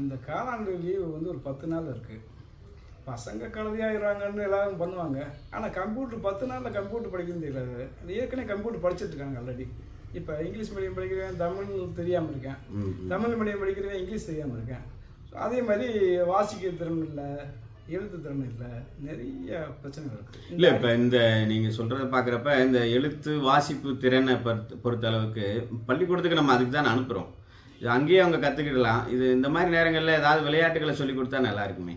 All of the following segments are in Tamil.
இந்த காலாண்டு லீவு வந்து ஒரு பத்து நாள் இருக்குது பசங்க கழுதியாகிறாங்கன்னு எல்லாரும் பண்ணுவாங்க. ஆனால் கம்ப்யூட்டர் பத்து நாளில் கம்ப்யூட்டர் படிக்கிறது தெரியாது. ஏற்கனவே கம்ப்யூட்டர் படிச்சுட்டு இருக்காங்க ஆல்ரெடி இப்போ இங்கிலீஷ் மீடியம் படிக்கிறவன் தமிழ் தெரியாமல் இருக்கேன். தமிழ் மீடியம் படிக்கிறவன் இங்கிலீஷ் தெரியாமல் இருக்கேன். ஸோ அதே மாதிரி வாசிக்க திறன் இல்லை எழுத்து திறன் இல்லை நிறைய பிரச்சனைகள் இருக்குது இல்லை இப்போ இந்த நீங்கள் சொல்கிறத பார்க்குறப்ப இந்த எழுத்து வாசிப்பு திறனை பொறுத்த பொறுத்த அளவுக்கு பள்ளிக்கூடத்துக்கு நம்ம அதுக்கு தான் அனுப்புகிறோம் இது அங்கேயே அவங்க கற்றுக்கிடலாம் இது இந்த மாதிரி நேரங்களில் ஏதாவது விளையாட்டுகளை சொல்லி கொடுத்தா நல்லா இருக்குமே?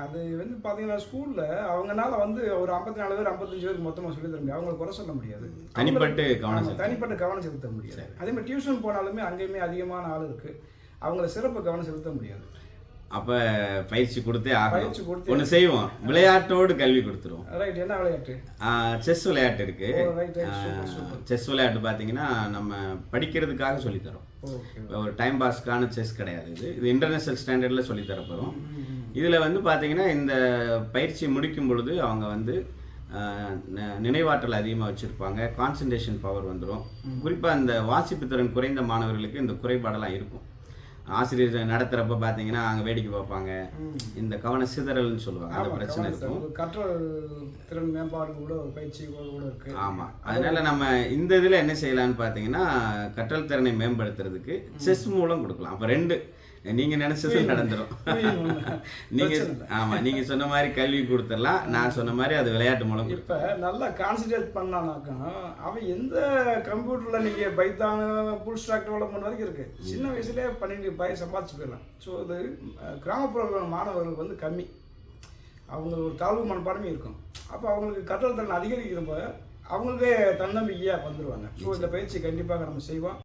அது வந்து பார்த்தீங்கன்னா ஸ்கூலில் அவங்கனால வந்து ஒரு ஐம்பத்தி நாலு பேர் ஐம்பத்தஞ்சு பேருக்கு மொத்தமாக சொல்லி தர முடியாது. அவங்களை குறை சொல்ல முடியாது. தனிப்பட்டு கவனம். தனிப்பட்ட கவனம் செலுத்த முடியாது. அதே மாதிரி டியூஷன் போனாலுமே அங்கேயுமே அதிகமான ஆள் இருக்கு. அவங்கள சிறப்பு கவனம் செலுத்த முடியாது. அப்போ பயிற்சி கொடுத்தே ஆகணும். ஒன்று செய்வோம். விளையாட்டோடு கல்வி கொடுத்துருவோம். செஸ் விளையாட்டு இருக்கு. செஸ் விளையாட்டு பார்த்தீங்கன்னா நம்ம படிக்கிறதுக்காக சொல்லித்தரோம் ஒரு டைம் பாஸ்க்கான செஸ் கிடையாது இது. இது இன்டர்நேஷனல் ஸ்டாண்டர்டில் சொல்லித்தரப்போகிறோம் இதில் வந்து பார்த்தீங்கன்னா இந்த பயிற்சி முடிக்கும் பொழுது அவங்க வந்து நினைவாற்றல் அதிகமாக வச்சுருப்பாங்க. கான்சன்ட்ரேஷன் பவர் வந்துடும் குறிப்பாக இந்த வாசிப்பு திறன் குறைந்த மாணவர்களுக்கு இந்த குறைபாடெல்லாம் இருக்கும். ஆசிரியர் நடத்துகிறப்ப பார்த்தீங்கன்னா அங்கே வேடிக்கை பார்ப்பாங்க. இந்த கவன சிதறல்னு சொல்லுவாங்க. அந்த பிரச்சனை இருக்கும். கற்றல் திறன் மேம்பாடு கூட பயிற்சி கூட இருக்கு. ஆமாம் அதனால நம்ம இந்த இதில் என்ன செய்யலாம்னு பார்த்தீங்கன்னா கற்றல் திறனை மேம்படுத்துறதுக்கு செஸ் மூலம் கொடுக்கலாம். அப்போ ரெண்டு. நீங்க நினைச்சது நடந்துரும். புரியுது. நீங்க. ஆமா நீங்க சொன்ன மாதிரி கல்வி கொடுத்துடலாம். நான் சொன்ன மாதிரி அது விளையாட்டு மூலம். இப்ப நல்லா கான்சென்ட்ரேட் பண்ணானாக்கா அவன் எந்த கம்ப்யூட்டர்ல நீங்க பைத்தான் ஃபுல் ஸ்டாக் டெவலப்மெண்ட் வரைக்கும் இருக்கு. சின்ன வயசுலயே பண்ணிட்டு பயிர் சம்பாதிச்சு போயிடலாம் ஸோ இது அஹ், கிராமப்புற மாணவர்களுக்கு வந்து கம்மி. அவங்க ஒரு தாழ்வு மனப்பாடமே இருக்கும். அப்போ அவங்களுக்கு கற்றல் திறன் அதிகரிக்கிறப்ப அவங்களுக்கே தன்னம்பிக்கையாக வந்துடுவாங்க ஸோ இந்த பயிற்சி கண்டிப்பாக நம்ம செய்வோம்.